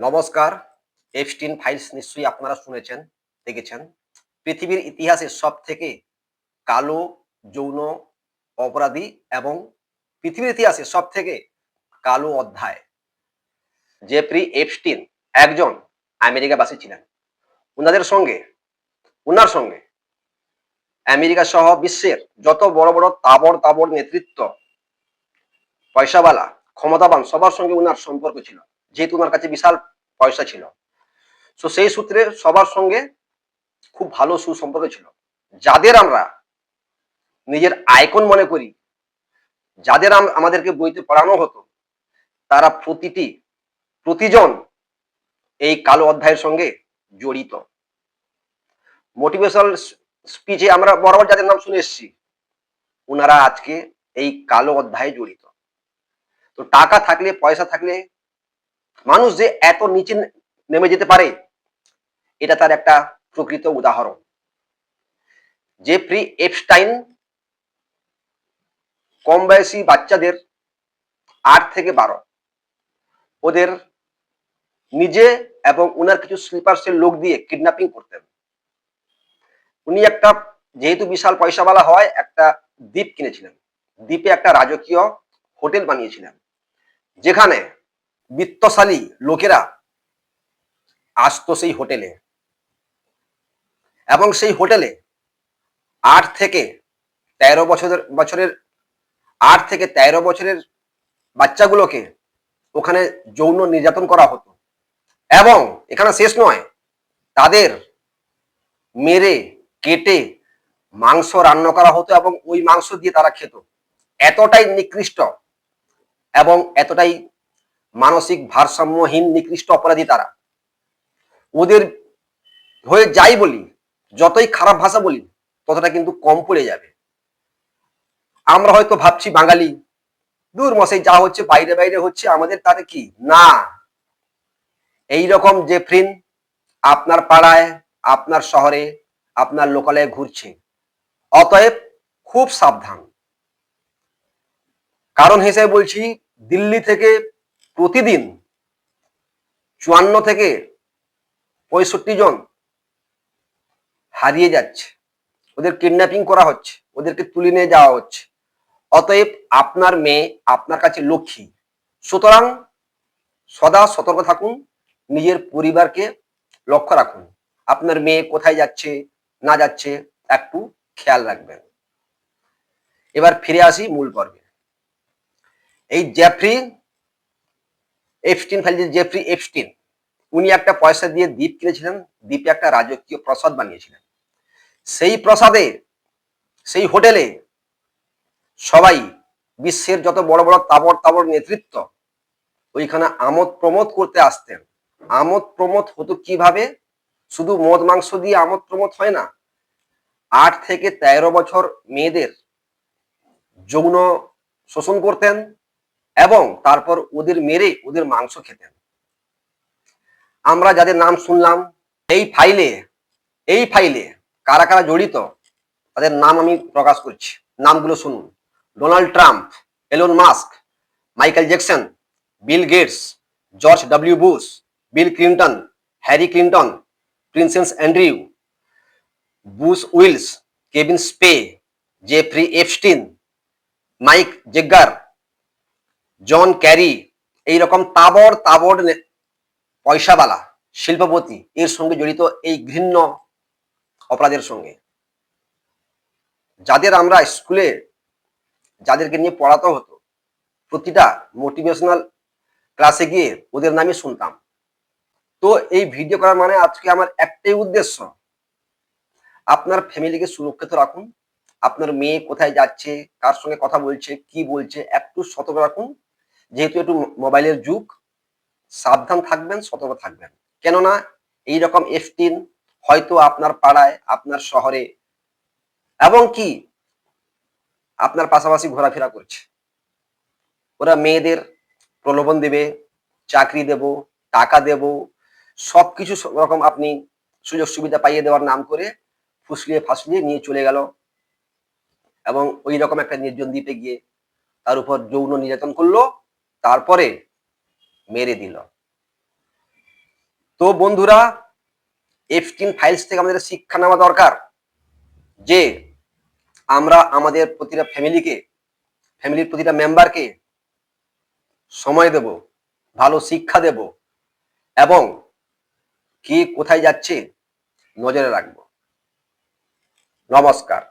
নমস্কার Epstein files নিশ্চয়ই আপনারা শুনেছেন, দেখেছেন। পৃথিবীর ইতিহাসে সব থেকে কালো, যৌন অপরাধী এবং পৃথিবীর ইতিহাসে সব থেকে কালো অধ্যায়। জেফ্রি এফস্টিন একজন আমেরিকাবাসী ছিলেন। ওনাদের সঙ্গে ওনার সঙ্গে আমেরিকা সহ বিশ্বের যত বড় বড় তাবড় তাবড় নেতৃত্ব, পয়সাওয়ালা, ক্ষমতাবান, সবার সঙ্গে ওনার সম্পর্ক ছিল। যেহেতু ওনার কাছে বিশাল পয়সা ছিল। তো সেই সূত্রে সবার সঙ্গে খুব ভালো সুসম্পর্ক ছিল। যাদের আমরা নিজের আইকন মনে করি, যাদের আমাদেরকে বইতে পড়ানো হতো, তারা প্রতিটি, প্রতিজন এই কালো অধ্যায়ের সঙ্গে জড়িত। মোটিভেশনাল স্পিচে আমরা বরাবর যাদের নাম শুনে এসেছি, ওনারা আজকে এই কালো অধ্যায়ে জড়িত। তো টাকা থাকলে, পয়সা থাকলে মানুষ যে এত নিচে নেমে যেতে পারে, এটা তার একটা প্রকৃত উদাহরণ। জেফ্রি এপস্টাইন কম বয়সী বাচ্চাদের আট থেকে বারো, ওদের নিজে এবং উনার কিছু স্লিপার্সের লোক দিয়ে কিডন্যাপিং করতেন উনি একটা, যেহেতু বিশাল পয়সাওয়ালা হয়, একটা দ্বীপ কিনেছিলেন। দ্বীপে একটা রাজকীয় হোটেল বানিয়েছিলেন। যেখানে বিত্তশালী লোকেরা আসতো সেই হোটেলে। এবং সেই হোটেলে আট থেকে তেরো বছরের বছরের, আট থেকে তেরো বছরের বাচ্চাগুলোকে ওখানে যৌন নির্যাতন করা হতো। এবং এখানে শেষ নয়, তাদের মেরে, কেটে মাংস রান্না করা হতো এবং ওই মাংস দিয়ে তারা খেত। এতটাই নিকৃষ্ট এবং এতটাই মানসিক ভারসাম্যহীন, নিকৃষ্ট অপরাধী তারা। ওদের হয়ে যাই বলি, যতই খারাপ ভাষা বলি, ততটা কিন্তু কম পড়ে যাবে। আমরা হয়তো ভাবছি বাঙালি, দূর মশাই যা হচ্ছে, বাইরে বাইরে হচ্ছে, আমাদের তাতে কি? না। এই রকম জেফরিন আপনার পাড়ায়, আপনার শহরে, আপনার লোকালয়ে ঘুরছে। অতএব খুব সাবধান। কারণ হিসেবে বলছি, দিল্লি থেকে প্রতিদিন চুয়ান্ন থেকে পঁয়ষট্টি জন হারিয়ে যাচ্ছে। ওদের কিডন্যাপিং করা হচ্ছে, ওদেরকে তুলে নিয়ে যাওয়া হচ্ছে। অতএব আপনার মেয়ে আপনার কাছে লক্ষ্মী। সুতরাং সদা সতর্ক থাকুন, নিজের পরিবারকে লক্ষ্য রাখুন। আপনার মেয়ে কোথায় যাচ্ছে, না যাচ্ছে, একটু খেয়াল রাখবেন। এবার ফিরে আসি মূল পর্বে। এই Jeffrey Epstein file Jeffrey Epstein উনি একটা পয়সা দিয়ে দ্বীপ কিনেছিলেন, দ্বীপে একটা রাজকীয় প্রসাদ বানিয়েছিলেন। সেই প্রসাদে, সেই হোটেলে সবাই বিশ্বের যত বড় বড় তাবড় তাবড় নেতৃত্ব, ওইখানে আমোদ প্রমোদ করতে আসতেন। আমোদ প্রমোদ হতো কীভাবে? শুধু মদ মাংস দিয়ে আমোদ প্রমোদ হয় না। আট থেকে তেরো বছর মেয়েদের যৌন শোষণ করতেন এবং তারপর ওদের মেরে ওদের মাংস খেতেন আমরা যাদের নাম শুনলাম, এই ফাইলে এই ফাইলে কারা কারা জড়িত, তাদের নাম আমি প্রকাশ করছি। নামগুলো শুনুন। Donald Trump, Elon Musk, Michael Jackson, Bill Gates, George W Bush, Bill Clinton, Harry Clinton, princess Andrew, Bruce Willis, Kevin Spacey, Jeffrey Epstein Mick Jagger John Carey, এইরকম তাবড় নে- পয়সাওয়ালা, শিল্পপতি, এর সঙ্গে জড়িত এই ঘৃণ্য অপরাধের সঙ্গে। যাদের আমরা স্কুলে যাদেরকে নিয়ে পড়াতে হতো, প্রতিটা মোটিভেশনাল ক্লাসে গিয়ে ওদের নামই শুনতাম। তো এই ভিডিও করার মানে আজকে আমার একটাই উদ্দেশ্য, আপনার ফ্যামিলিকে সুরক্ষিত রাখুন, আপনার মেয়ে কোথায় যাচ্ছে, কার সঙ্গে কথা বলছে, কি বলছে, একটু সতর্ক রাখুন যেহেতু একটু মোবাইলের যুগ, সাবধান থাকবেন, সতর্ক থাকবেন। কেননা এইরকম এফটিন হয়তো আপনার পাড়ায়, আপনার শহরে, এবং কি আপনার পাশাপাশি ঘোরাফেরা করছে। ওরা মেয়েদের প্রলোভন দেবে, চাকরি দেব, টাকা দেব সব কিছু রকম আপনি সুযোগ সুবিধা পাইয়ে দেওয়ার নাম করে ফুসলিয়ে ফাসলিয়ে নিয়ে চলে গেল। এবং ওই রকম একটা নির্জন দ্বীপে গিয়ে তার উপর যৌন নির্যাতন করল। তারপরে মেরে দিল। তো বন্ধুরা এফটিন ফাইলস থেকে আমাদের শিক্ষা নেওয়া দরকার, যে আমরা আমাদের প্রতিটা ফ্যামিলিকে ফ্যামিলির প্রতিটা মেম্বারকে সময় দেব, ভালো শিক্ষা দেব এবং কে কোথায় যাচ্ছে নজরে রাখব। নমস্কার।